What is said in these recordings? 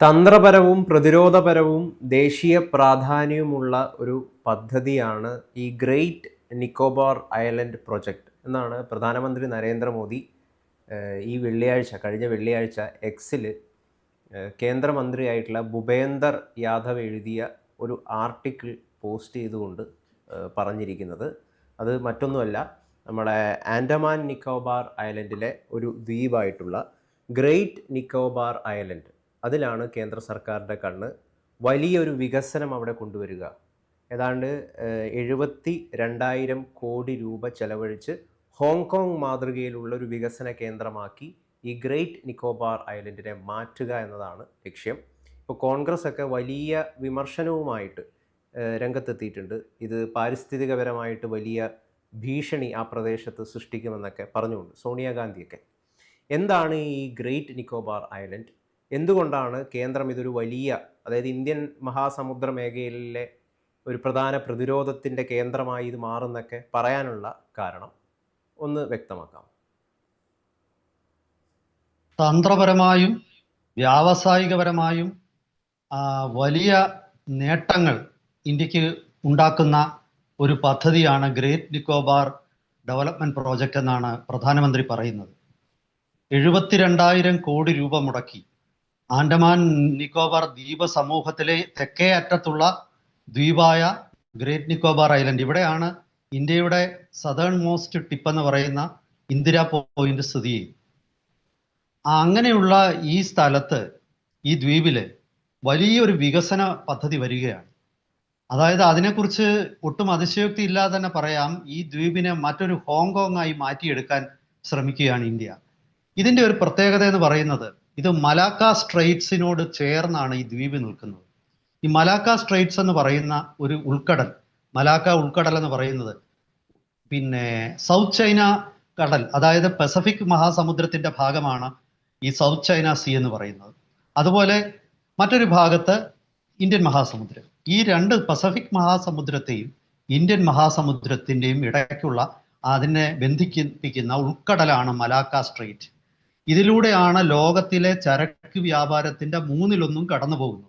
തന്ത്രപരവും പ്രതിരോധപരവും ദേശീയ പ്രാധാന്യവുമുള്ള ഒരു പദ്ധതിയാണ് ഈ ഗ്രേറ്റ് നിക്കോബാർ ഐലൻഡ് പ്രൊജക്റ്റ് എന്നാണ് പ്രധാനമന്ത്രി നരേന്ദ്രമോദി ഈ വെള്ളിയാഴ്ച കഴിഞ്ഞ വെള്ളിയാഴ്ച എക്സിൽ കേന്ദ്രമന്ത്രിയായിട്ടുള്ള ഭുപേന്ദർ യാദവ് എഴുതിയ ഒരു ആർട്ടിക്കിൾ പോസ്റ്റ് ചെയ്തുകൊണ്ട് പറഞ്ഞിരിക്കുന്നത്. അത് മറ്റൊന്നുമല്ല നമ്മുടെ ആൻഡമാൻ നിക്കോബാർ ഐലൻഡിലെ ഒരു ദ്വീപായിട്ടുള്ള ഗ്രേറ്റ് നിക്കോബാർ ഐലൻഡ് അതിലാണ് കേന്ദ്ര സർക്കാരിന്റെ കണ്ണ്. വലിയൊരു വികസനം അവിടെ കൊണ്ടുവരിക. ഏതാണ്ട് എഴുപത്തി രണ്ടായിരം കോടി രൂപ ചെലവഴിച്ച് ഹോങ്കോങ് മാതൃകയിലുള്ള ഒരു വികസന കേന്ദ്രമാക്കി ഈ ഗ്രേറ്റ് നിക്കോബാർ ഐലൻഡിനെ മാറ്റുക എന്നതാണ് ലക്ഷ്യം. ഇപ്പോൾ കോൺഗ്രസ് ഒക്കെ വലിയ വിമർശനവുമായിട്ട് രംഗത്തെത്തിയിട്ടുണ്ട്. ഇത് പാരിസ്ഥിതികപരമായിട്ട് വലിയ ഭീഷണി ആ പ്രദേശത്ത് സൃഷ്ടിക്കുമെന്നൊക്കെ പറഞ്ഞുകൊണ്ട് സോണിയാഗാന്ധിയൊക്കെ. എന്താണ് ഈ ഗ്രേറ്റ് നിക്കോബാർ ഐലൻഡ്? എന്തുകൊണ്ടാണ് കേന്ദ്രം ഇതൊരു വലിയ അതായത് ഇന്ത്യൻ മഹാസമുദ്ര മേഖലയിലെ ഒരു പ്രധാന പ്രതിരോധത്തിന്റെ കേന്ദ്രമായി ഇത് മാറുന്നൊക്കെ പറയാനുള്ള കാരണം ഒന്ന് വ്യക്തമാക്കാം. തന്ത്രപരമായും വ്യാവസായികപരമായും വലിയ നേട്ടങ്ങൾ ഇന്ത്യയ്ക്ക് ഉണ്ടാക്കുന്ന ഒരു പദ്ധതിയാണ് ഗ്രേറ്റ് നിക്കോബാർ ഡെവലപ്മെന്റ് പ്രോജക്റ്റ് എന്നാണ് പ്രധാനമന്ത്രി പറയുന്നത്. എഴുപത്തിരണ്ടായിരം കോടി രൂപ മുടക്കി ആൻഡമാൻ നിക്കോബാർ ദ്വീപ സമൂഹത്തിലെ തെക്കേ അറ്റത്തുള്ള ദ്വീപായ ഗ്രേറ്റ് നിക്കോബാർ ഐലൻഡ്. ഇവിടെയാണ് ഇന്ത്യയുടെ സതേൺ മോസ്റ്റ് ടിപ്പ് എന്ന് പറയുന്ന ഇന്ദിര പോയിന്റ് സ്ഥിതി അങ്ങനെയുള്ള ഈ സ്ഥലത്ത് ഈ ദ്വീപിൽ വലിയൊരു വികസന പദ്ധതി വരികയാണ്. അതായത് അതിനെക്കുറിച്ച് ഒട്ടും അതിശയോക്തി ഇല്ലാതെ തന്നെ പറയാം ഈ ദ്വീപിനെ മറ്റൊരു ഹോങ്കോങ് ആയി മാറ്റിയെടുക്കാൻ ശ്രമിക്കുകയാണ് ഇന്ത്യ. ഇതിന്റെ ഒരു പ്രത്യേകത എന്ന് പറയുന്നത് ഇത് മലാക്ക സ്ട്രെയിറ്റ്സിനോട് ചേർന്നാണ് ഈ ദ്വീപ് നിൽക്കുന്നത്. ഈ മലാക്ക സ്ട്രെയിറ്റ്സ് എന്ന് പറയുന്ന ഒരു ഉൾക്കടൽ മലാക്ക ഉൾക്കടൽ എന്ന് പറയുന്നത് പിന്നെ സൗത്ത് ചൈന കടൽ അതായത് പസഫിക് മഹാസമുദ്രത്തിന്റെ ഭാഗമാണ് ഈ സൗത്ത് ചൈന സീ എന്ന് പറയുന്നത്. അതുപോലെ മറ്റൊരു ഭാഗത്ത് ഇന്ത്യൻ മഹാസമുദ്രം. ഈ രണ്ട് പസഫിക് മഹാസമുദ്രത്തെയും ഇന്ത്യൻ മഹാസമുദ്രത്തിന്റെയും ഇടയ്ക്കുള്ള അതിനെ ബന്ധിപ്പിക്കുന്ന ഉൾക്കടലാണ് മലാക്ക സ്ട്രെയിറ്റ്. ഇതിലൂടെയാണ് ലോകത്തിലെ ചരക്ക് വ്യാപാരത്തിന്റെ മൂന്നിലൊന്നും കടന്നു പോകുന്നത്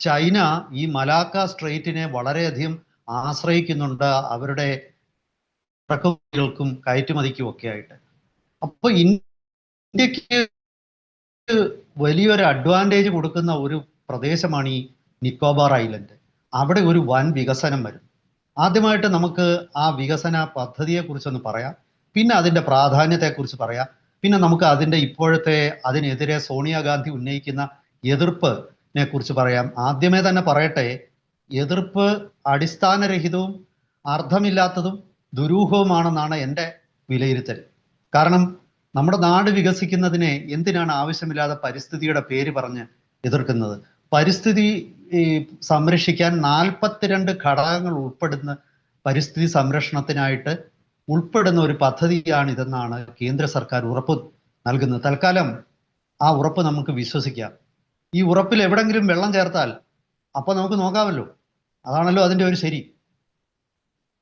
ചൈന ഈ മലാക്ക സ്ട്രെയിറ്റിനെ വളരെയധികം ആശ്രയിക്കുന്നുണ്ട് അവരുടെ ഇറക്കുമതികൾക്കും കയറ്റുമതിക്കും ഒക്കെ ആയിട്ട് അപ്പൊ ഇന്ത്യയ്ക്ക് വലിയൊരു അഡ്വാന്റേജ് കൊടുക്കുന്ന ഒരു പ്രദേശമാണ് ഈ നിക്കോബാർ ഐലൻഡ്. അവിടെ ഒരു വൻ വികസനം വരും. ആദ്യമായിട്ട് നമുക്ക് ആ വികസന പദ്ധതിയെ കുറിച്ചൊന്ന് പറയാം. പിന്നെ അതിന്റെ പ്രാധാന്യത്തെക്കുറിച്ച് പറയാം. പിന്നെ നമുക്ക് അതിന്റെ ഇപ്പോഴത്തെ അതിനെതിരെ സോണിയാഗാന്ധി ഉന്നയിക്കുന്ന എതിർപ്പിനെ കുറിച്ച് പറയാം. ആദ്യമേ തന്നെ പറയട്ടെ എതിർപ്പ് അടിസ്ഥാനരഹിതവും അർത്ഥമില്ലാത്തതും ദുരൂഹവുമാണെന്നാണ് എന്റെ വിലയിരുത്തൽ. കാരണം നമ്മുടെ നാട് വികസിക്കുന്നതിനെ എന്തിനാണ് ആവശ്യമില്ലാതെ പരിസ്ഥിതിയുടെ പേര് പറഞ്ഞ് എതിർക്കുന്നത്? പരിസ്ഥിതി സംരക്ഷിക്കാൻ നാൽപ്പത്തിരണ്ട് ഘടകങ്ങൾ ഉൾപ്പെടുന്ന പരിസ്ഥിതി സംരക്ഷണത്തിനായിട്ട് ഉൾപ്പെടുന്ന ഒരു പദ്ധതിയാണ് ഇതെന്നാണ് കേന്ദ്ര സർക്കാർ ഉറപ്പ് നൽകുന്നത്. തൽക്കാലം ആ ഉറപ്പ് നമുക്ക് വിശ്വസിക്കാം. ഈ ഉറപ്പിൽ എവിടെങ്കിലും വെള്ളം ചേർത്താൽ അപ്പോൾ നമുക്ക് നോക്കാമല്ലോ. അതാണല്ലോ അതിന്റെ ഒരു ശരി.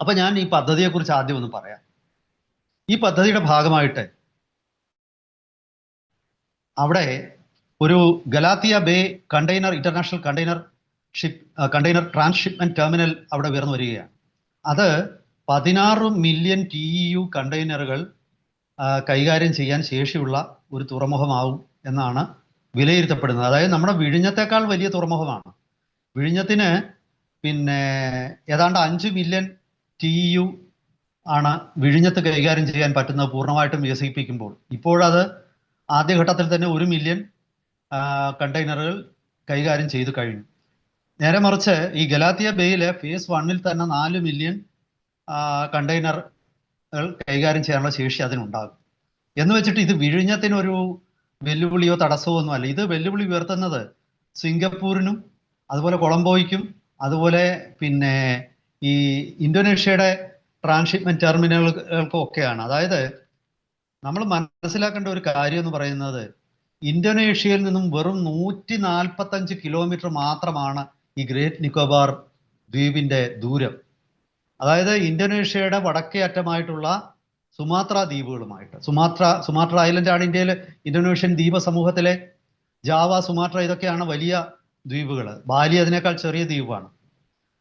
അപ്പൊ ഞാൻ ഈ പദ്ധതിയെക്കുറിച്ച് ആദ്യം ഒന്ന് പറയാം. ഈ പദ്ധതിയുടെ ഭാഗമായിട്ട് അവിടെ ഒരു Galathea bay container international container ship container transshipment terminal അവിടെ ഉയർന്നു വരികയാണ്. അത് പതിനാറ് മില്യൺ ടി ഇ യു കണ്ടെയ്നറുകൾ കൈകാര്യം ചെയ്യാൻ ശേഷിയുള്ള ഒരു തുറമുഖമാവും എന്നാണ് വിലയിരുത്തപ്പെടുന്നത്. അതായത് നമ്മുടെ വിഴിഞ്ഞത്തേക്കാൾ വലിയ തുറമുഖമാണ്. വിഴിഞ്ഞത്തിന് പിന്നെ ഏതാണ്ട് അഞ്ച് മില്യൺ ടി യു ആണ് വിഴിഞ്ഞത്ത് കൈകാര്യം ചെയ്യാൻ പറ്റുന്നത് പൂർണമായിട്ടും വികസിപ്പിക്കുമ്പോൾ. ഇപ്പോഴത് ആദ്യഘട്ടത്തിൽ തന്നെ ഒരു മില്യൺ കണ്ടെയ്നറുകൾ കൈകാര്യം ചെയ്തു കഴിഞ്ഞു. നേരെ മറിച്ച് ഈ ഗലാത്തിയ ബേയിലെ ഫേസ് വണ്ണിൽ തന്നെ നാല് മില്യൺ കണ്ടെയ്നറുകൾ കൈകാര്യം ചെയ്യാനുള്ള ശേഷി അതിനുണ്ടാകും. എന്ന് വെച്ചിട്ട് ഇത് വിഴിഞ്ഞത്തിനൊരു വെല്ലുവിളിയോ തടസ്സമോ ഒന്നും അല്ല. ഇത് വെല്ലുവിളി ഉയർത്തുന്നത് സിംഗപ്പൂരിനും അതുപോലെ കൊളംബോയ്ക്കും അതുപോലെ പിന്നെ ഈ ഇന്തോനേഷ്യയുടെ ട്രാൻസ്ഷിപ്മെന്റ് ടെർമിനലുകൾക്കും ഒക്കെയാണ് അതായത് നമ്മൾ മനസ്സിലാക്കേണ്ട ഒരു കാര്യം എന്ന് പറയുന്നത് ഇന്തോനേഷ്യയിൽ നിന്നും വെറും നൂറ്റി നാൽപ്പത്തഞ്ച് കിലോമീറ്റർ മാത്രമാണ് ഈ ഗ്രേറ്റ് നിക്കോബാർ ദ്വീപിന്റെ ദൂരം. അതായത് ഇന്തോനേഷ്യയുടെ വടക്കേ അറ്റമായിട്ടുള്ള സുമാത്ര ദ്വീപുകളുമായിട്ട്. സുമാത്ര സുമാത്ര ഐലൻഡ് ആണ് ഇന്ത്യയിലെ ഇന്തോനേഷ്യൻ ദ്വീപ സമൂഹത്തിലെ ജാവ സുമാത്ര ഇതൊക്കെയാണ് വലിയ ദ്വീപുകൾ ബാലി അതിനേക്കാൾ ചെറിയ ദ്വീപാണ്.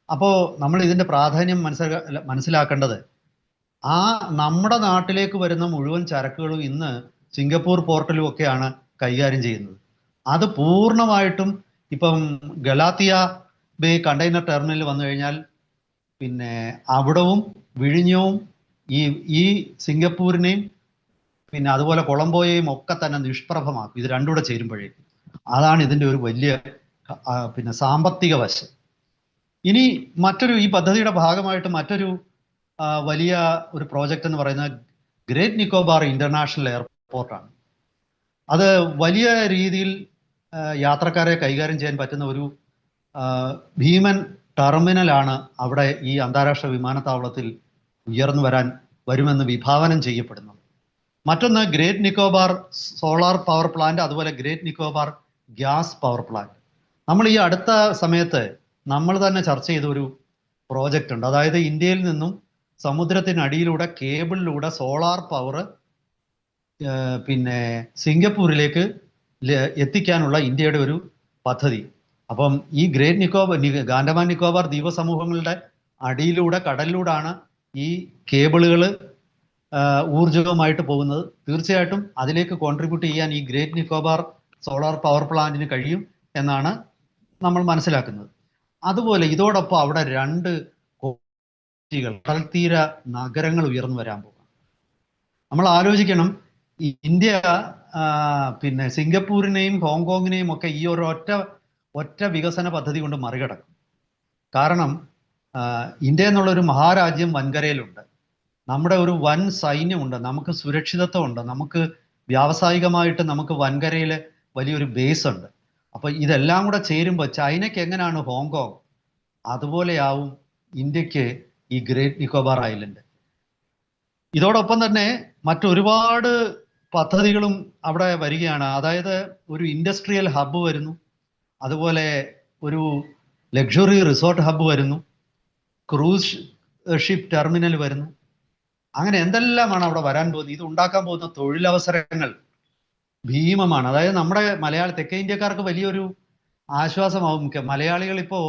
അപ്പോൾ നമ്മൾ ഇതിന്റെ പ്രാധാന്യം മനസ്സിലാ മനസ്സിലാക്കേണ്ടത് ആ നമ്മുടെ നാട്ടിലേക്ക് വരുന്ന മുഴുവൻ ചരക്കുകളും ഇന്ന് സിംഗപ്പൂർ പോർട്ടിലും ഒക്കെയാണ് കൈകാര്യം ചെയ്യുന്നത്. അത് പൂർണമായിട്ടും ഇപ്പം ഗലാത്തിയ ബേ കണ്ടെയ്നർ ടെർമിനൽ വന്നു കഴിഞ്ഞാൽ പിന്നെ അവിടവും വിഴിഞ്ഞവും ഈ ഈ സിംഗപ്പൂരിനെയും പിന്നെ അതുപോലെ കൊളംബോയെയും ഒക്കെ തന്നെ നിഷ്പ്രഭമാക്കും. ഇത് രണ്ടും കൂടെ ചേരുമ്പോഴേക്കും. അതാണ് ഇതിന്റെ ഒരു വലിയ പിന്നെ സാമ്പത്തിക വശം. ഇനി മറ്റൊരു ഈ പദ്ധതിയുടെ ഭാഗമായിട്ട് മറ്റൊരു വലിയ ഒരു പ്രോജക്റ്റ് എന്ന് പറയുന്നത് ഗ്രേറ്റ് നിക്കോബാർ ഇന്റർനാഷണൽ എയർപോർട്ടാണ് അത് വലിയ രീതിയിൽ യാത്രക്കാരെ കൈകാര്യം ചെയ്യാൻ പറ്റുന്ന ഒരു ഭീമൻ ടെർമിനലാണ് അവിടെ ഈ അന്താരാഷ്ട്ര വിമാനത്താവളത്തിൽ ഉയർന്നു വരാൻ വരുമെന്ന് വിഭാവനം ചെയ്യപ്പെടുന്നത്. മറ്റൊന്ന് great Nicobar solar power plant അതുപോലെ great Nicobar gas power plant. നമ്മൾ ഈ അടുത്ത സമയത്ത് നമ്മൾ തന്നെ ചർച്ച ചെയ്ത ഒരു പ്രോജക്റ്റ് ഉണ്ട്. അതായത് ഇന്ത്യയിൽ നിന്നും സമുദ്രത്തിനടിയിലൂടെ കേബിളിലൂടെ സോളാർ പവർ പിന്നെ സിംഗപ്പൂരിലേക്ക് എത്തിക്കാനുള്ള ഇന്ത്യയുടെ ഒരു പദ്ധതി. അപ്പം ഈ ഗ്രേറ്റ് നിക്കോബാർ ഗാൻഡമാൻ നിക്കോബാർ ദ്വീപസമൂഹങ്ങളുടെ അടിയിലൂടെ കടലിലൂടെയാണ് ഈ കേബിളുകൾ ഊർജവുമായിട്ട് പോകുന്നത്. തീർച്ചയായിട്ടും അതിലേക്ക് കോൺട്രിബ്യൂട്ട് ചെയ്യാൻ ഈ ഗ്രേറ്റ് നിക്കോബാർ സോളാർ പവർ പ്ലാന്റിന് കഴിയും എന്നാണ് നമ്മൾ മനസ്സിലാക്കുന്നത്. അതുപോലെ ഇതോടൊപ്പം അവിടെ രണ്ട് കടൽത്തീര നഗരങ്ങൾ ഉയർന്നു വരാൻ പോകും നമ്മൾ ആലോചിക്കണം ഇന്ത്യ പിന്നെ സിംഗപ്പൂരിനെയും ഹോങ്കോങ്ങിനെയും ഒക്കെ ഈ ഒരു ഒറ്റ വികസന പദ്ധതി കൊണ്ട് മറികടക്കും. കാരണം ഇന്ത്യ എന്നുള്ള ഒരു മഹാരാജ്യം വൻകരയിലുണ്ട്. നമ്മുടെ ഒരു വൻ സൈന്യമുണ്ട് നമുക്ക് സുരക്ഷിതത്വമുണ്ട് നമുക്ക് വ്യാവസായികമായിട്ട് നമുക്ക് വൻകരയിൽ വലിയൊരു ബേസ് ഉണ്ട് അപ്പോൾ ഇതെല്ലാം കൂടെ ചേരുമ്പോൾ ചൈനയ്ക്ക് എങ്ങനെയാണ് ഹോങ്കോങ്? അതുപോലെയാവും ഇന്ത്യയ്ക്ക് ഈ ഗ്രേറ്റ് നിക്കോബാർ ഐലൻഡ്. ഇതോടൊപ്പം തന്നെ മറ്റൊരുപാട് പദ്ധതികളും അവിടെ വരികയാണ്. അതായത് ഒരു ഇൻഡസ്ട്രിയൽ ഹബ്ബ് വരുന്നു. അതുപോലെ ഒരു ലക്ഷറി റിസോർട്ട് ഹബ്ബ് വരുന്നു. ക്രൂസ് ഷിപ്പ് ടെർമിനൽ വരുന്നു. അങ്ങനെ എന്തെല്ലാമാണ് അവിടെ വരാൻ പോകുന്നത്? ഇത് ഉണ്ടാക്കാൻ പോകുന്ന തൊഴിലവസരങ്ങൾ ഭീമമാണ്. അതായത് നമ്മുടെ മലയാള തെക്കേ ഇന്ത്യക്കാർക്ക് വലിയൊരു ആശ്വാസമാവും. മലയാളികൾ ഇപ്പോൾ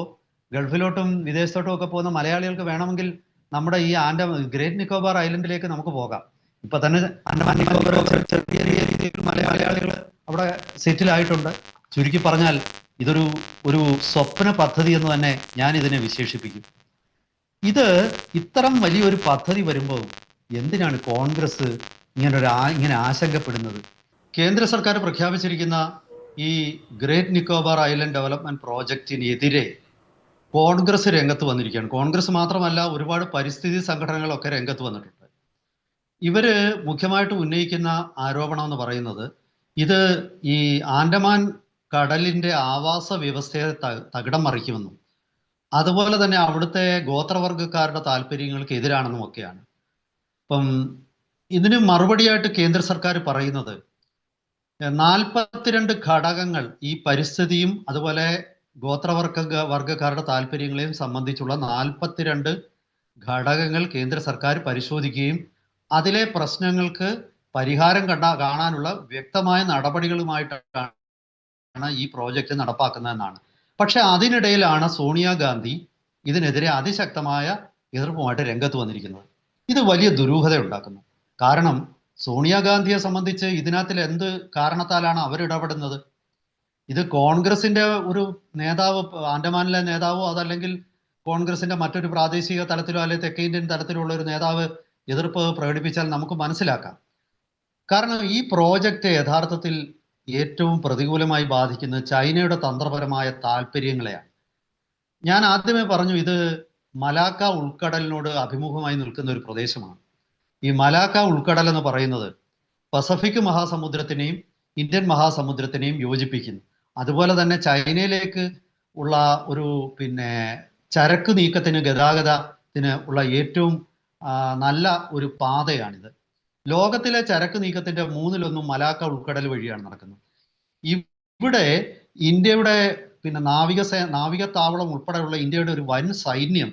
ഗൾഫിലോട്ടും വിദേശത്തോട്ടും ഒക്കെ പോകുന്ന മലയാളികൾക്ക് വേണമെങ്കിൽ നമ്മുടെ ഈ ആൻഡ ഗ്രേറ്റ് നിക്കോബാർ ഐലൻഡിലേക്ക് നമുക്ക് പോകാം. ഇപ്പൊ തന്നെ ആൻഡമാൻ നിക്കോബാർ ചെറിയ രീതിയിൽ മലയാളികൾ അവിടെ സെറ്റിൽ ആയിട്ടുണ്ട് ചുരുക്കി പറഞ്ഞാൽ ഇതൊരു ഒരു സ്വപ്ന പദ്ധതി എന്ന് തന്നെ ഞാൻ ഇതിനെ വിശേഷിപ്പിക്കും. ഇത് ഇത്തരം വലിയൊരു പദ്ധതി വരുമ്പോൾ എന്തിനാണ് കോൺഗ്രസ് ഇങ്ങനൊരു ഇങ്ങനെ ആശങ്കപ്പെടുന്നത്? കേന്ദ്ര സർക്കാർ പ്രഖ്യാപിച്ചിരിക്കുന്ന ഈ ഗ്രേറ്റ് നിക്കോബാർ ഐലൻഡ് ഡെവലപ്മെന്റ് പ്രോജക്റ്റിനെതിരെ കോൺഗ്രസ് രംഗത്ത് വന്നിരിക്കുകയാണ്. കോൺഗ്രസ് മാത്രമല്ല ഒരുപാട് പരിസ്ഥിതി സംഘടനകളൊക്കെ രംഗത്ത് വന്നിട്ടുണ്ട്. ഇവർ മുഖ്യമായിട്ട് ഉന്നയിക്കുന്ന ആരോപണം എന്ന് പറയുന്നത് ഇത് ഈ ആൻഡമാൻ കടലിന്റെ ആവാസ വ്യവസ്ഥയെ തകിടം മറിക്കുമെന്നും അതുപോലെ തന്നെ അവിടുത്തെ ഗോത്രവർഗക്കാരുടെ താല്പര്യങ്ങൾക്ക് എതിരാണെന്നും ഒക്കെയാണ്. അപ്പം ഇതിന് മറുപടിയായിട്ട് കേന്ദ്ര സർക്കാർ പറയുന്നത് നാൽപ്പത്തിരണ്ട് ഘടകങ്ങൾ ഈ പരിസ്ഥിതിയും അതുപോലെ ഗോത്രവർഗ വർഗക്കാരുടെ താല്പര്യങ്ങളെയും സംബന്ധിച്ചുള്ള നാൽപ്പത്തിരണ്ട് ഘടകങ്ങൾ കേന്ദ്ര സർക്കാർ പരിശോധിക്കുകയും അതിലെ പ്രശ്നങ്ങൾക്ക് പരിഹാരം കണ്ട കാണാനുള്ള വ്യക്തമായ നടപടികളുമായിട്ടാണ് ഈ പ്രോജക്റ്റ് നടപ്പാക്കുന്നതെന്നാണ്. പക്ഷെ അതിനിടയിലാണ് സോണിയാഗാന്ധി ഇതിനെതിരെ അതിശക്തമായ എതിർപ്പുമായിട്ട് രംഗത്ത് വന്നിരിക്കുന്നത്. ഇത് വലിയ ദുരൂഹത ഉണ്ടാക്കുന്നു. കാരണം സോണിയാഗാന്ധിയെ സംബന്ധിച്ച് ഇതിനകത്തിൽ എന്ത് കാരണത്താലാണ് അവരിടപെടുന്നത്? ഇത് കോൺഗ്രസിന്റെ ഒരു നേതാവ് ആൻഡമാനിലെ നേതാവോ അതല്ലെങ്കിൽ കോൺഗ്രസിന്റെ മറ്റൊരു പ്രാദേശിക തലത്തിലോ അല്ലെങ്കിൽ തെക്കേ ഇന്ത്യൻ തലത്തിലുള്ള ഒരു നേതാവ് എതിർപ്പ് പ്രകടിപ്പിച്ചാൽ നമുക്ക് മനസ്സിലാക്കാം. കാരണം ഈ പ്രോജക്റ്റ് യഥാർത്ഥത്തിൽ ഏറ്റവും പ്രതികൂലമായി ബാധിക്കുന്നത് ചൈനയുടെ തന്ത്രപരമായ താല്പര്യങ്ങളെയാണ്. ഞാൻ ആദ്യമേ പറഞ്ഞു ഇത് മലാക്ക ഉൾക്കടലിനോട് അഭിമുഖമായി നിൽക്കുന്ന ഒരു പ്രദേശമാണ്. ഈ മലാക്ക ഉൾക്കടൽ എന്ന് പറയുന്നത് പസഫിക് മഹാസമുദ്രത്തിനെയും ഇന്ത്യൻ മഹാസമുദ്രത്തിനെയും യോജിപ്പിക്കുന്നു. അതുപോലെ തന്നെ ചൈനയിലേക്ക് ഉള്ള ഒരു പിന്നെ ചരക്ക് നീക്കത്തിന് ഗതാഗതത്തിന് ഉള്ള ഏറ്റവും നല്ല ഒരു പാതയാണിത്. ലോകത്തിലെ ചരക്ക് നീക്കത്തിന്റെ മൂന്നിലൊന്നും മലാക്ക ഉൾക്കടൽ വഴിയാണ് നടക്കുന്നത്. ഇവിടെ ഇന്ത്യയുടെ പിന്നെ നാവിക സേ നാവിക താവളം ഉൾപ്പെടെയുള്ള ഇന്ത്യയുടെ ഒരു വൻ സൈന്യം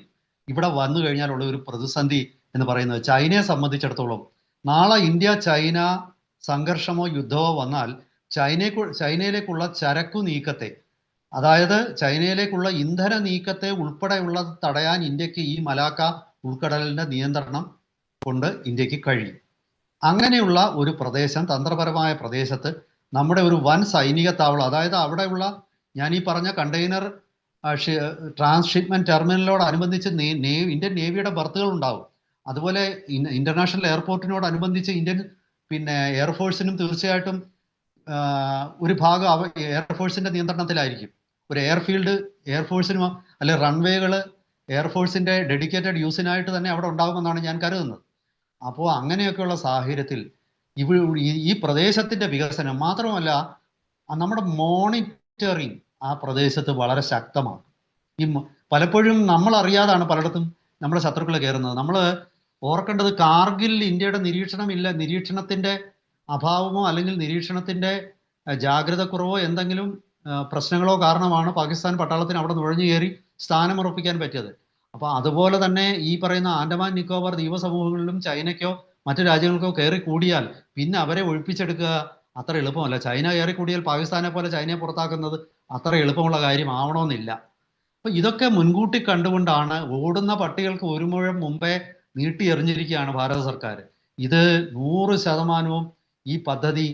ഇവിടെ വന്നു കഴിഞ്ഞാലുള്ള ഒരു പ്രതിസന്ധി എന്ന് പറയുന്നത് ചൈനയെ സംബന്ധിച്ചിടത്തോളം നാളെ ഇന്ത്യ ചൈന സംഘർഷമോ യുദ്ധമോ വന്നാൽ ചൈനയ്ക്കു ചൈനയിലേക്കുള്ള ചരക്കു നീക്കത്തെ അതായത് ചൈനയിലേക്കുള്ള ഇന്ധന നീക്കത്തെ ഉൾപ്പെടെയുള്ളത് തടയാൻ ഇന്ത്യയ്ക്ക് ഈ മലാക്ക ഉൾക്കടലിന്റെ നിയന്ത്രണം കൊണ്ട് ഇന്ത്യയ്ക്ക് കഴിയും. അങ്ങനെയുള്ള ഒരു പ്രദേശം തന്ത്രപരമായ പ്രദേശത്ത് നമ്മുടെ ഒരു വൻ സൈനിക താവളം അതായത് അവിടെയുള്ള ഞാൻ ഈ പറഞ്ഞ കണ്ടെയ്നർ ട്രാൻസ്ഷിപ്മെന്റ് ടെർമിനലിനോടനുബന്ധിച്ച് ഇന്ത്യൻ നേവിയുടെ ബർത്തുകൾ ഉണ്ടാവും. അതുപോലെ ഇന്റർനാഷണൽ എയർപോർട്ടിനോടനുബന്ധിച്ച് ഇന്ത്യൻ പിന്നെ എയർഫോഴ്സിനും തീർച്ചയായിട്ടും ഒരു ഭാഗം അവ എയർഫോഴ്സിന്റെ നിയന്ത്രണത്തിലായിരിക്കും. ഒരു എയർഫീൽഡ് എയർഫോഴ്സിനും അല്ലെ റൺവേകൾ എയർഫോഴ്സിന്റെ ഡെഡിക്കേറ്റഡ് യൂസിനായിട്ട് തന്നെ അവിടെ ഉണ്ടാകുമെന്നാണ് ഞാൻ കരുതുന്നത്. അപ്പോൾ അങ്ങനെയൊക്കെയുള്ള സാഹചര്യത്തിൽ ഇവ ഈ- പ്രദേശത്തിന്റെ വികസനം മാത്രമല്ല നമ്മുടെ മോണിറ്ററിങ് ആ പ്രദേശത്ത് വളരെ ശക്തമാണ്. ഈ പലപ്പോഴും നമ്മൾ അറിയാതാണ് പലയിടത്തും നമ്മുടെ ശത്രുക്കൾ കയറുന്നത്. നമ്മൾ ഓർക്കേണ്ടത് കാർഗിൽ ഇന്ത്യയുടെ നിരീക്ഷണമില്ല നിരീക്ഷണത്തിന്റെ അഭാവമോ അല്ലെങ്കിൽ നിരീക്ഷണത്തിന്റെ ജാഗ്രത കുറവോ എന്തെങ്കിലും പ്രശ്നങ്ങളോ കാരണമാണ് പാകിസ്ഥാൻ പട്ടാളത്തിന് അവിടെ നുഴഞ്ഞു കയറി സ്ഥാനമുറപ്പിക്കാൻ പറ്റിയത്. അപ്പൊ അതുപോലെ തന്നെ ഈ പറയുന്ന ആൻഡമാൻ നിക്കോബാർ ദ്വീപസമൂഹങ്ങളിലും ചൈനയ്ക്കോ മറ്റു രാജ്യങ്ങൾക്കോ കയറി കൂടിയാൽ പിന്നെ അവരെ ഒഴിപ്പിച്ചെടുക്കുക അത്ര എളുപ്പമല്ല. ചൈന കയറി കൂടിയാൽ പാകിസ്ഥാനെ പോലെ ചൈനയെ പുറത്താക്കുന്നത് അത്ര എളുപ്പമുള്ള കാര്യമാവണമെന്നില്ല. അപ്പൊ ഇതൊക്കെ മുൻകൂട്ടി കണ്ടുകൊണ്ടാണ് ഓടുന്ന പട്ടികൾക്ക് ഒരു മുഴം മുമ്പേ നീട്ടി എറിഞ്ഞിരിക്കുകയാണ് ഭാരത സർക്കാർ. ഇത് നൂറ് ശതമാനവും ഈ പദ്ധതി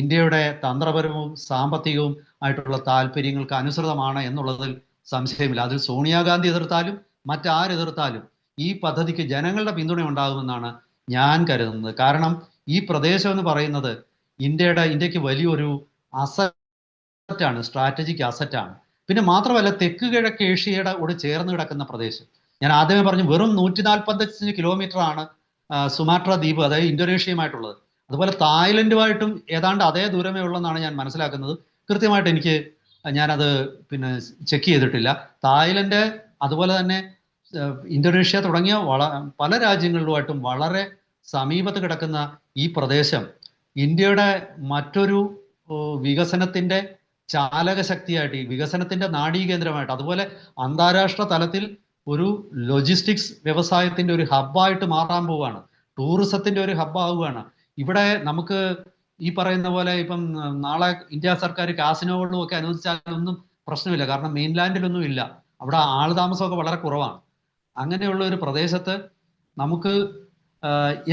ഇന്ത്യയുടെ തന്ത്രപരവും സാമ്പത്തികവും ആയിട്ടുള്ള താല്പര്യങ്ങൾക്ക് അനുസൃതമാണ് എന്നുള്ളതിൽ സംശയമില്ല. അതിൽ സോണിയാഗാന്ധി എതിർത്താലും മറ്റാര് എതിർത്താലും ഈ പദ്ധതിക്ക് ജനങ്ങളുടെ പിന്തുണ ഉണ്ടാകുമെന്നാണ് ഞാൻ കരുതുന്നത്. കാരണം ഈ പ്രദേശം എന്ന് പറയുന്നത് ഇന്ത്യയുടെ ഇന്ത്യയ്ക്ക് വലിയൊരു അസറ്റാണ് സ്ട്രാറ്റജിക് അസറ്റാണ് പിന്നെ മാത്രമല്ല തെക്ക് കിഴക്ക് ഏഷ്യയുടെ കൂടെ ചേർന്ന് കിടക്കുന്ന പ്രദേശം. ഞാൻ ആദ്യമേ പറഞ്ഞു വെറും നൂറ്റി നാൽപ്പത്തഞ്ച് കിലോമീറ്റർ ആണ് സുമാട്ര ദ്വീപ് അതായത് ഇന്തോനേഷ്യയുമായിട്ടുള്ളത്. അതുപോലെ തായ്ലൻഡുമായിട്ടും ഏതാണ്ട് അതേ ദൂരമേ ഉള്ളെന്നാണ് ഞാൻ മനസ്സിലാക്കുന്നത്. കൃത്യമായിട്ട് എനിക്ക് ഞാനത് പിന്നെ ചെക്ക് ചെയ്തിട്ടില്ല. തായ്ലൻഡ് അതുപോലെ തന്നെ ഇന്തോനേഷ്യ തുടങ്ങിയ വള പല രാജ്യങ്ങളിലുമായിട്ടും വളരെ സമീപത്ത് കിടക്കുന്ന ഈ പ്രദേശം ഇന്ത്യയുടെ മറ്റൊരു വികസനത്തിന്റെ വികസനത്തിന്റെ ചാലക ശക്തിയായിട്ട് ഈ വികസനത്തിന്റെ നാഡീകേന്ദ്രമായിട്ട് അതുപോലെ അന്താരാഷ്ട്ര തലത്തിൽ ഒരു ലോജിസ്റ്റിക്സ് വ്യവസായത്തിന്റെ ഒരു ഹബ്ബായിട്ട് മാറാൻ പോവുകയാണ്. ടൂറിസത്തിന്റെ ഒരു ഹബ്ബാവുകയാണ് ഇവിടെ നമുക്ക് ഈ പറയുന്ന പോലെ ഇപ്പം നാളെ ഇന്ത്യ സർക്കാർ കാസിനോകളും ഒക്കെ അനുവദിച്ചാലൊന്നും പ്രശ്നമില്ല. കാരണം മെയിൻലാൻഡിലൊന്നും ഇല്ല അവിടെ ആൾതാമസമൊക്കെ വളരെ കുറവാണ്. അങ്ങനെയുള്ള ഒരു പ്രദേശത്ത് നമുക്ക്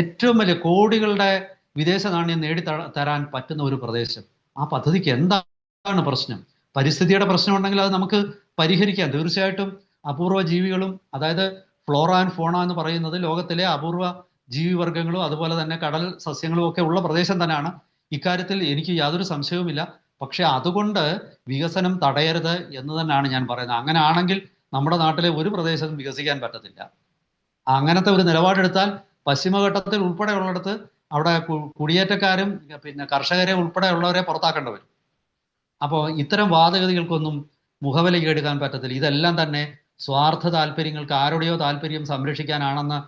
ഏറ്റവും വലിയ കോടികളുടെ വിദേശ നാണ്യം നേടി തരാൻ പറ്റുന്ന ഒരു പ്രദേശം. ആ പദ്ധതിക്ക് എന്താണ് പ്രശ്നം? പരിസ്ഥിതിയുടെ പ്രശ്നം ഉണ്ടെങ്കിൽ അത് നമുക്ക് പരിഹരിക്കാം. തീർച്ചയായിട്ടും അപൂർവ ജീവികളും അതായത് ഫ്ലോറ ആൻഡ് ഫോണ എന്ന് പറയുന്നത് ലോകത്തിലെ അപൂർവ ജീവിവർഗങ്ങളും അതുപോലെ തന്നെ കടൽ സസ്യങ്ങളും ഒക്കെ ഉള്ള പ്രദേശം തന്നെയാണ്. ഇക്കാര്യത്തിൽ എനിക്ക് യാതൊരു സംശയവുമില്ല. പക്ഷെ അതുകൊണ്ട് വികസനം തടയരുത് എന്ന് തന്നെയാണ് ഞാൻ പറയുന്നത്. അങ്ങനെ ആണെങ്കിൽ നമ്മുടെ നാട്ടിലെ ഒരു പ്രദേശത്തും വികസിക്കാൻ പറ്റത്തില്ല. അങ്ങനത്തെ ഒരു നിലപാടെടുത്താൽ പശ്ചിമഘട്ടത്തിൽ ഉൾപ്പെടെയുള്ളിടത്ത് അവിടെ കുടിയേറ്റക്കാരും പിന്നെ കർഷകരെ ഉൾപ്പെടെയുള്ളവരെ പുറത്താക്കേണ്ടി വരും. അപ്പോൾ ഇത്തരം വാദഗതികൾക്കൊന്നും മുഖവിലയ്ക്ക് എടുക്കാൻ പറ്റത്തില്ല. ഇതെല്ലാം തന്നെ സ്വാർത്ഥ താല്പര്യങ്ങൾക്ക് ആരുടെയോ താല്പര്യം സംരക്ഷിക്കാനാണെന്ന്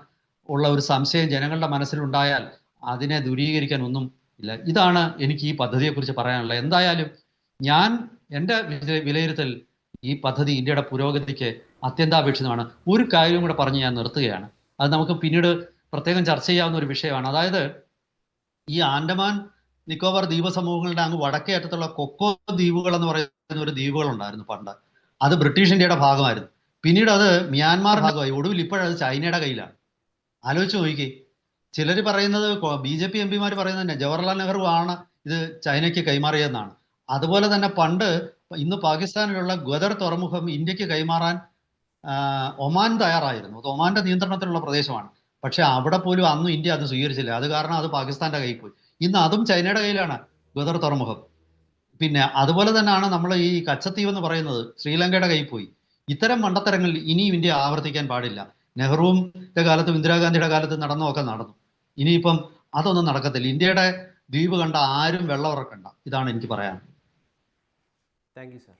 ഉള്ള ഒരു സംശയം ജനങ്ങളുടെ മനസ്സിലുണ്ടായാൽ അതിനെ ദൂരീകരിക്കാൻ ഒന്നും ഇല്ല. ഇതാണ് എനിക്ക് ഈ പദ്ധതിയെക്കുറിച്ച് പറയാനുള്ളത്. എന്തായാലും ഞാൻ എന്റെ വിലയിരുത്തൽ ഈ പദ്ധതി ഇന്ത്യയുടെ പുരോഗതിക്ക് അത്യന്താപേക്ഷിതമാണ്. ഒരു കാര്യവും കൂടെ പറഞ്ഞ് ഞാൻ നിർത്തുകയാണ്. അത് നമുക്ക് പിന്നീട് പ്രത്യേകം ചർച്ച ചെയ്യാവുന്ന ഒരു വിഷയമാണ്. അതായത് ഈ ആൻഡമാൻ നിക്കോബാർ ദ്വീപ സമൂഹങ്ങളുടെ അങ്ങ് വടക്കേ അറ്റത്തുള്ള കൊക്കോ ദ്വീപുകൾ എന്ന് പറയുന്ന ഒരു ദ്വീപുകൾ ഉണ്ടായിരുന്നു പണ്ട്. അത് ബ്രിട്ടീഷ് ഇന്ത്യയുടെ ഭാഗമായിരുന്നു. പിന്നീട് അത് മ്യാൻമാർ ഭാഗമായി. ഒടുവിൽ ഇപ്പോഴത് ചൈനയുടെ കയ്യിലാണ്. ആലോചിച്ച് നോക്കി ചിലർ പറയുന്നത് ബി ജെ പി എം പിമാർ പറയുന്നത് തന്നെ ജവഹർലാൽ നെഹ്റു ആണ് ഇത് ചൈനയ്ക്ക് കൈമാറിയതെന്നാണ്. അതുപോലെ തന്നെ പണ്ട് ഇന്ന് പാകിസ്ഥാനിലുള്ള ഗ്വദർ തുറമുഖം ഇന്ത്യയ്ക്ക് കൈമാറാൻ ഒമാൻ തയ്യാറായിരുന്നു. അത് ഒമാന്റെ നിയന്ത്രണത്തിലുള്ള പ്രദേശമാണ്. പക്ഷെ അവിടെ പോലും അന്നും ഇന്ത്യ അത് സ്വീകരിച്ചില്ല. അത് കാരണം അത് പാകിസ്ഥാന്റെ കയ്യിൽ പോയി. ഇന്ന് അതും ചൈനയുടെ കയ്യിലാണ് ഗ്വദർ തുറമുഖം. പിന്നെ അതുപോലെ തന്നെയാണ് നമ്മൾ ഈ കച്ചത്തീവ് എന്ന് പറയുന്നത് ശ്രീലങ്കയുടെ കയ്യിൽ പോയി. ഇത്തരം മണ്ടത്തരങ്ങൾ ഇനിയും ഇന്ത്യ ആവർത്തിക്കാൻ പാടില്ല. നെഹ്റുവിന്റെ കാലത്തും ഇന്ദിരാഗാന്ധിയുടെ കാലത്തും നടന്നതൊക്കെ നടന്നു. ഇനിയിപ്പം അതൊന്നും നടക്കത്തില്ല. ഇന്ത്യയുടെ ദ്വീപ് കണ്ട ആരും വെള്ളം ഇറക്കണ്ട ഇതാണ് എനിക്ക് പറയാൻ थैंक यू सर